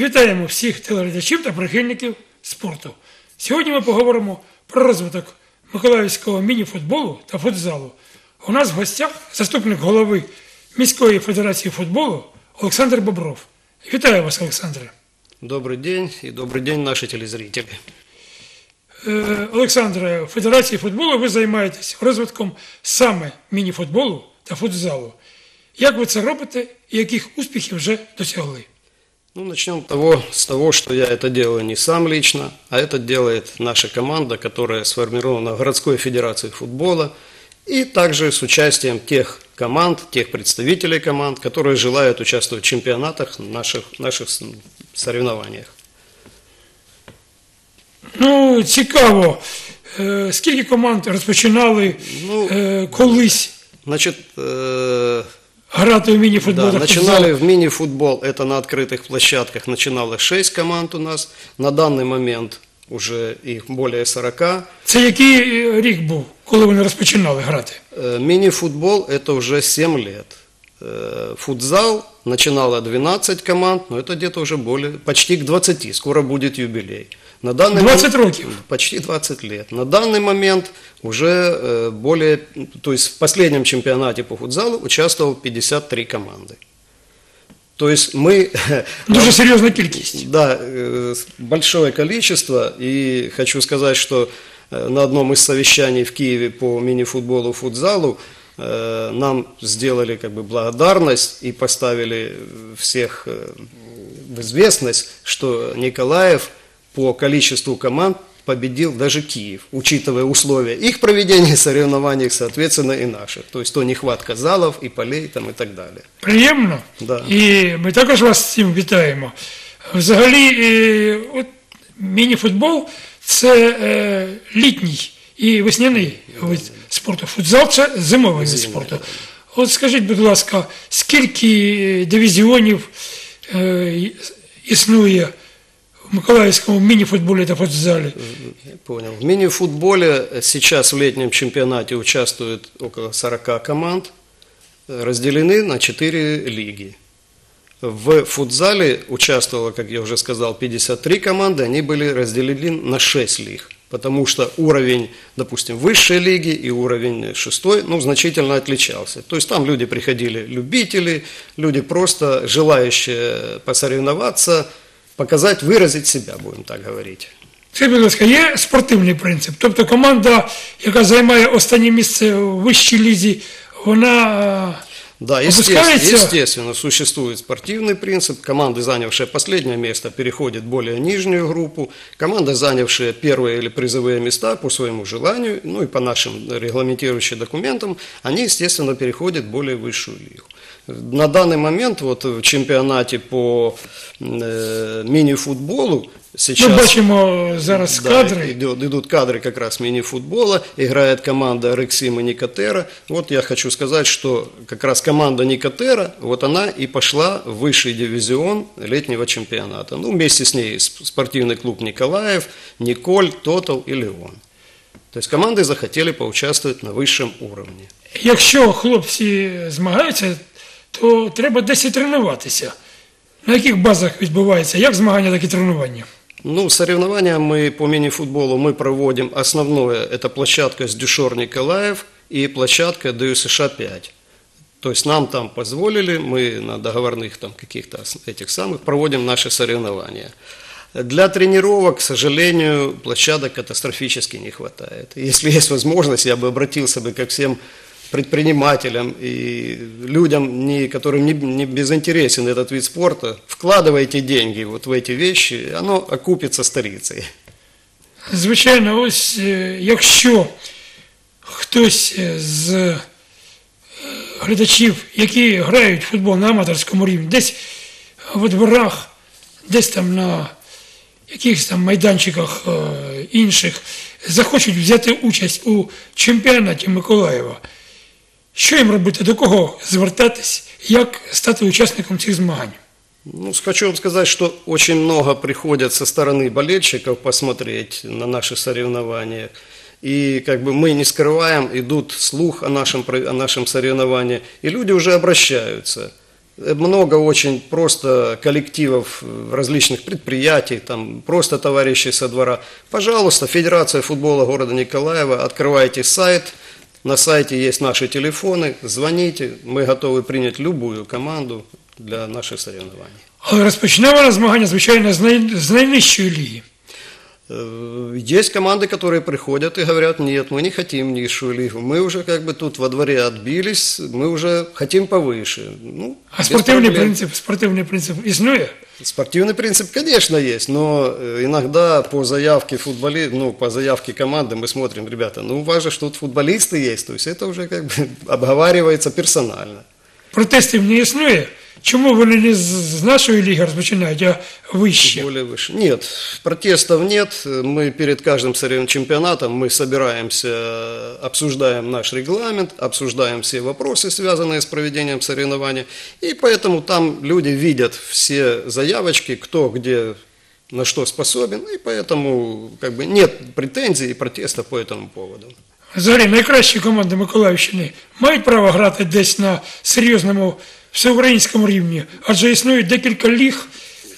Вітаємо всіх телеглядачів та прихильників спорту. Сьогодні ми поговоримо про розвиток Миколаївського міні-футболу та футзалу. У нас в гостях заступник голови міської федерації футболу Олександр Бобров. Вітаю вас, Олександре. Добрый день и добрый день наши телезрители. Е, Олександре, в Федерації футболу ви займаєтесь розвитком саме міні-футболу та футзалу. Як ви це робите і яких успіхів вже досягли? Ну, начнем того, с того, что я это делаю не сам лично, а это делает наша команда, которая сформирована в городской федерации футбола, и также с участием тех команд, тех представителей команд, которые желают участвовать в чемпионатах, наших, наших соревнованиях. Ну, цікаво, е, скільки команд розпочинали Ну, колись Значит, э, грати в міні-футбол Да, та начинали футзал? в мини-футбол, это на открытых площадках, начинало 6 команд у нас. На данный момент уже их более 40. Це який е, рік був, коли вони розпочинали грати? Э, Мини-футбол это уже 7 лет. Э, Футзал начинало 12 команд, но это где-то уже более, почти к 20, скоро будет юбилей. На данный 20 момент- років. Почти 20 лет. На данный момент уже э, более, то есть в последнем чемпионате по футзалу участвовал 53 команды. То есть мы Дуже серйозна кількість. Да, э, большое количество. И хочу сказать, что э, на одном из совещаний в Киеве по мини-футболу, футзалу э, нам сделали как бы благодарность и поставили всех э, в известность, что Николаев по количеству команд победил даже Киев, учитывая условия их проведения соревнований, соответственно, и наших. То есть то нехватка залов и полей там, и так далее. Приємно. Да. І ми також вас з цим вітаємо. Взагалі, е, от, міні-футбол це е, літній і весняний вид спорту. Футзал це зимовий вид спорту. От скажіть, будь ласка, скільки дивізіонів е, і- існує в Миколаївському міні-футболі та футзалі? Я понял. В мини-футболе сейчас в летнем чемпионате участвует около 40 команд, э, разделены на 4 лиги. В футзале участвовало, как я уже сказал, 53 команды, они были разделены на 6 лиг. Потому что уровень, допустим, высшей лиги и уровень шестой, ну, значительно отличался. То есть там люди приходили, любители, люди просто желающие посоревноваться, показать, выразить себя, будем так говорить. Скажіть, будь ласка, є спортивний принцип. Тобто команда, яка займає останнє місце в вищій лізі, вона е, да, естественно, естественно, существует спортивный принцип. Команды, занявшие последнее место, переходят в более нижнюю группу. Команды, занявшие первые или призовые места по своему желанию, ну и по нашим регламентирующим документам, они, естественно, переходят в более высшую лигу. На данный момент вот в чемпионате по э, мини-футболу сейчас... ми бачимо зараз Да, кадри. идет- идут кадры как раз мини-футбола, играет команда Рексим и Никотера. Вот я хочу сказать, что как раз команда Никотера, вот она и пошла в высший дивизион летнего чемпионата. Ну, вместе с ней сп- спортивный клуб Николаев, Николь, Тотал и Леон. То есть команды захотели поучаствовать на высшем уровне. Якщо хлопці змагаються, то треба десь і тренуватися. На яких базах відбувається як змагання, так і тренування? Ну, соревнования мы по мини-футболу мы проводим. Основное – это площадка с Дюшор Николаев и площадка ДЮСШ-5. То есть нам там позволили, мы на договорных там каких-то этих самых проводим наши соревнования. Для тренировок, к сожалению, площадок катастрофически не хватает. Если есть возможность, я бы обратился бы ко всем предпринимателям и людям, не, которым не, не безинтересен этот вид спорта, вкладывайте деньги вот в эти вещи, оно окупится старицей. Звичайно, ось е, якщо хтось е, з е, глядачів, які грають в футбол на аматорському рівні, десь в дворах, десь там на якихось там майданчиках е, інших, захочуть взяти участь у чемпіонаті Миколаєва, Що їм робити, до кого звертатись, як стати учасником цих змагань? Ну, хочу вам сказать, что очень много приходят со стороны болельщиков посмотреть на наши соревнования. И как бы мы не скрываем, идут слух о нашем, о нашем соревновании, и люди уже обращаются. Много очень просто коллективов э, различных предприятий, там просто товарищи со двора. Пожалуйста, Федерация футбола города Николаева, открывайте сайт, на сайте есть наши телефоны, звоните, мы готовы принять любую команду для наших соревнований. Але розпочнемо на змагання, звичайно, з, най... з найнижчої ліги. Э, Есть команды, которые приходят и говорят, нет, мы не хотим низшую лигу, мы уже как бы тут во дворе отбились, мы уже хотим повыше. Ну, А без спортивний проблем. принцип, спортивний принцип існує? Спортивный принцип, конечно, есть, но э, иногда по заявке футболи, ну, по заявке команды мы смотрим, ребята, ну, у вас же ж тут футболисты есть, то есть это уже как бы обговаривается персонально. Протестів не існує. Чому вони не з- з нашої ліги розпочинають, а вище? Более выше. Нет, протестов нет. Мы перед каждым сорев- чемпионатом мы собираемся, э, обсуждаем наш регламент, обсуждаем все вопросы, связанные с проведением соревнований. И поэтому там люди видят все заявочки, кто где на что способен, и поэтому как бы нет претензий и протеста по этому поводу. Взагалі найкращі команди Миколаївщини мають право грати десь на серйозному всеукраїнському рівні, адже існують декілька ліг,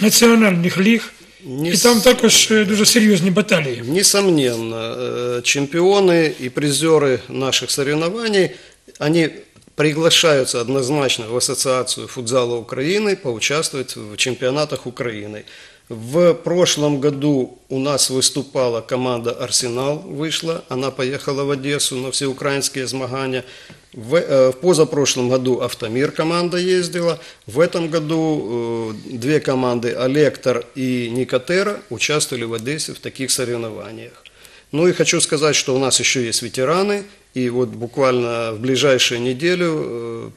національних ліг, Ні і с- там також е, дуже серйозні баталії. Несомненно, э, чемпионы и призеры наших соревнований, они приглашаются однозначно в Ассоциацию футзала Украины поучаствовать в чемпионатах Украины. В прошлом году у нас выступала команда «Арсенал», вышла, она поехала в Одессу на всеукраинские змагания. В, э, в позапрошлом году «Автомир» команда ездила. В этом году э, две команды «Алектор» и «Никотера» участвовали в Одессе в таких соревнованиях. Ну и хочу сказать, что у нас еще есть ветераны, и вот буквально в ближайшую неделю э,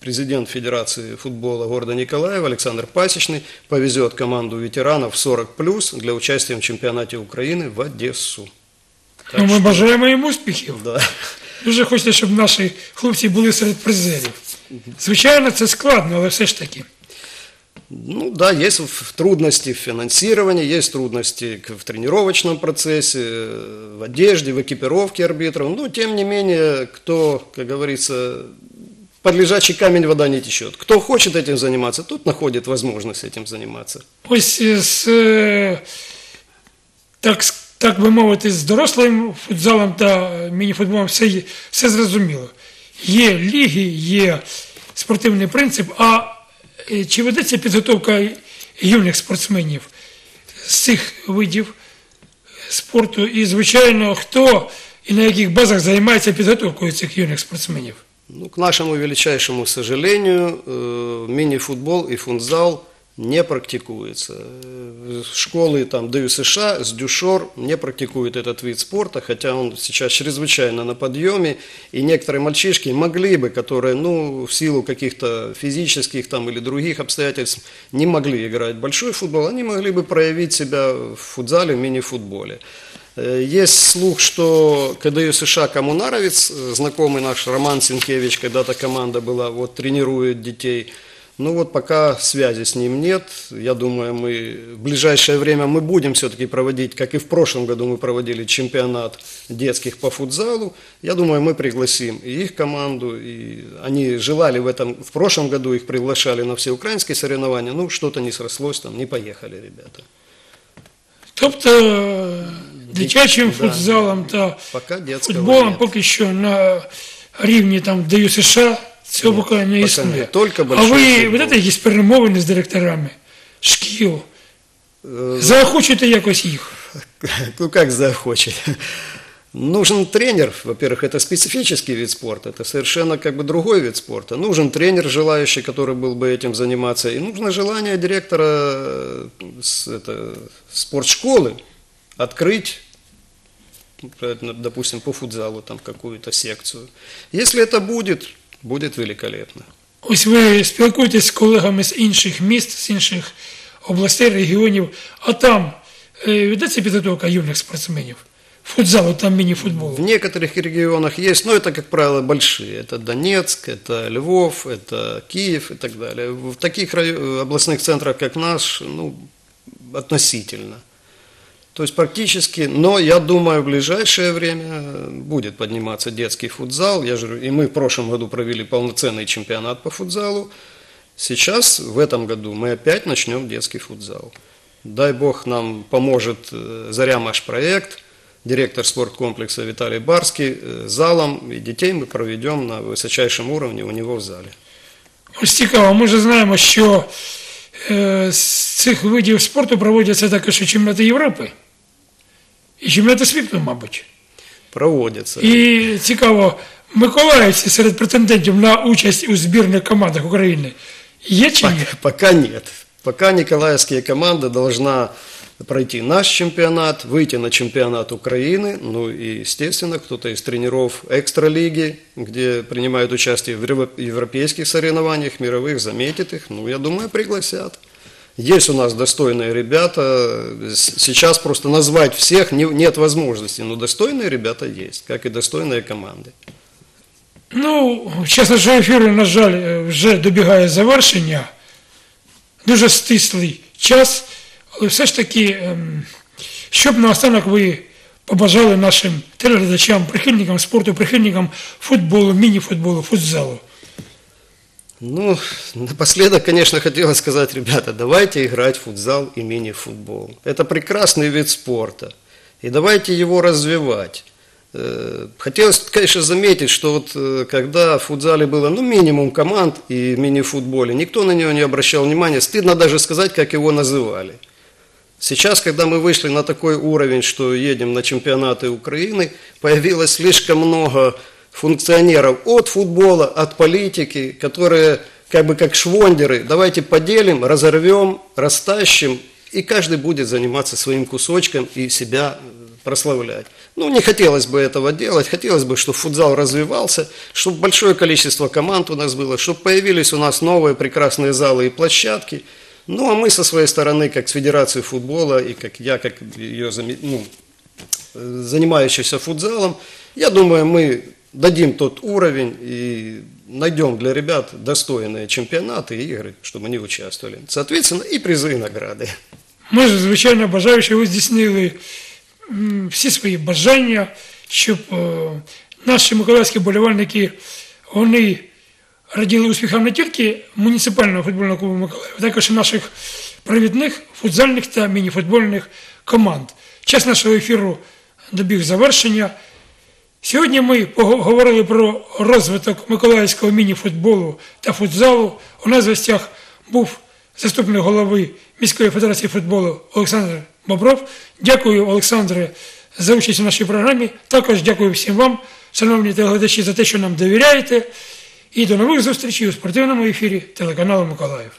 президент Федерации футбола города Николаева Александр Пасечный повезет команду ветеранов 40+, для участия в чемпионате Украины в Одессу. Так Ну, ми що, бажаємо їм успіхів. да. Дуже хочеться, щоб наші хлопці були серед призерів. Звичайно, це складно, але все ж таки. Ну да, есть в- трудности в финансировании, есть трудности к- в тренировочном процессе, э, в одежде, в экипировке арбитров. Но тем не менее, кто, как говорится, под лежачий камень вода не течет. Кто хочет этим заниматься, тот находит возможность этим заниматься. Ось е, з, е, так, с- так би мовити, з дорослим футзалом та мініфутболом все, є- все зрозуміло. Є ліги, є спортивний принцип, а е, чи ведеться підготовка юних спортсменів з цих видів спорту? І, звичайно, хто і на яких базах займається підготовкою цих юних спортсменів? Ну, к нашему величайшему сожалению, э, мини-футбол и футзал не практикуется. Школы там ДЮ США с Дюшор не практикуют этот вид спорта, хотя он сейчас чрезвычайно на подъеме, и некоторые мальчишки могли бы, которые, ну, в силу каких-то физических там или других обстоятельств не могли играть большой футбол, они могли бы проявить себя в футзале, в мини-футболе. Э, Есть слух, что КДЮ США Коммунаровец, э, знакомый наш Роман Сенкевич, когда-то команда была, вот тренирует детей. Ну вот пока связи с ним нет. Я думаю, мы в ближайшее время мы будем все-таки проводить, как и в прошлом году мы проводили чемпионат детских по футзалу. Я думаю, мы пригласим и их команду, и они желали в этом, в прошлом году их приглашали на все украинские соревнования, ну что-то не срослось, там не поехали ребята. Тобто дитячим Да. футзалом та Пока детского футболом поки що на рівні там ДЮ США цього поки не пока існує. нет. Только а большой ви футбол. ведете якісь перемовини з директорами шкіл? Э, Заохочуєте якось їх? Ну как захочет. Нужен тренер, во-первых, это специфический вид спорта, это совершенно как бы другой вид спорта. Нужен тренер, желающий, который был бы этим заниматься, и нужно желание директора э, с, это, спортшколы открыть, ну, правильно, допустим, по футзалу там какую-то секцию. Если это будет, будет великолепно. Ось ви спілкуєтесь з колегами з інших міст, з інших областей, регіонів, а там е, ведеться підготовка юних спортсменів. Футзалу, там В міні-футболу. некоторых регионах есть, но это, как правило, большие. Это Донецк, это Львов, это Киев и так далее. В таких райо- областных центрах, как наш, ну, относительно. То есть практически, но я думаю, в ближайшее время будет подниматься детский футзал. Я же, говорю, и мы в прошлом году провели полноценный чемпионат по футзалу. Сейчас, в этом году, мы опять начнем детский футзал. Дай бог нам поможет э, Заря проект, директор спорткомплекса Виталий Барский, э, залом, и детей мы проведем на высочайшем уровне у него в зале. Ось цікаво, ми ж знаємо, що е, з цих видів спорту проводяться також і чемпіонати Європи. І чемпіонати світу, мабуть. Проводится. І цікаво, миколаївці серед претендентів на участь у збірних командах України є чи ні? Пока нет. Пока Николаевские команды должна пройти наш чемпионат, выйти на чемпионат Украины, ну и, естественно, кто-то из тренеров экстралиги, где принимают участие в рево- европейских соревнованиях, мировых, заметит их, ну, я думаю, пригласят. Есть у нас достойные ребята, С- сейчас просто назвать всех не- нет возможности, но достойные ребята есть, как и достойные команды. Ну, час нашого ефіру, на жаль, е, вже добігає завершення. Дуже стислий час, але все ж таки, ем, що б наостанок ви побажали нашим телеглядачам, прихильникам спорту, прихильникам футболу, міні-футболу, футзалу. Ну, напоследок, конечно, хотелось сказать, ребята, давайте играть в футзал и мини-футбол. Это прекрасный вид спорта. И давайте его развивать. Э, Хотелось, конечно, заметить, что вот э, когда в футзале было ну, минимум команд и мини-футболе, никто на него не обращал внимания. Стыдно даже сказать, как его называли. Сейчас, когда мы вышли на такой уровень, что едем на чемпионаты Украины, появилось слишком много функционеров от футбола, от политики, которые как бы как швондеры, давайте поделим, разорвем, растащим, и каждый будет заниматься своим кусочком и себя э, прославлять. Ну, не хотелось бы этого делать, хотелось бы, чтобы футзал развивался, чтобы большое количество команд у нас было, чтобы появились у нас новые прекрасные залы и площадки. Ну, а мы со своей стороны, как с Федерацией футбола, и как я, как ее ну, э, занимающийся футзалом, я думаю, мы дадим тот уровень и найдем для ребят достойные чемпионаты и игры, чтобы они участвовали. Соответственно, и призы, и награды. Ми ж, звичайно, бажаю, щоб ви здійснили м, всі свої бажання, щоб е, наші миколаївські болівальники вони раділи успіхам не тільки муніципального футбольного клубу Миколаїв, а також і наших провідних футзальних та мініфутбольних команд. Час нашого ефіру добіг завершення. Сьогодні ми поговорили про розвиток миколаївського міні-футболу та футзалу. У нас в гостях був заступник голови міської федерації футболу Олександр Бобров. Дякую, Олександре, за участь у нашій програмі. Також дякую всім вам, шановні телеглядачі, за те, що нам довіряєте. І до нових зустрічей у спортивному ефірі телеканалу Миколаїв.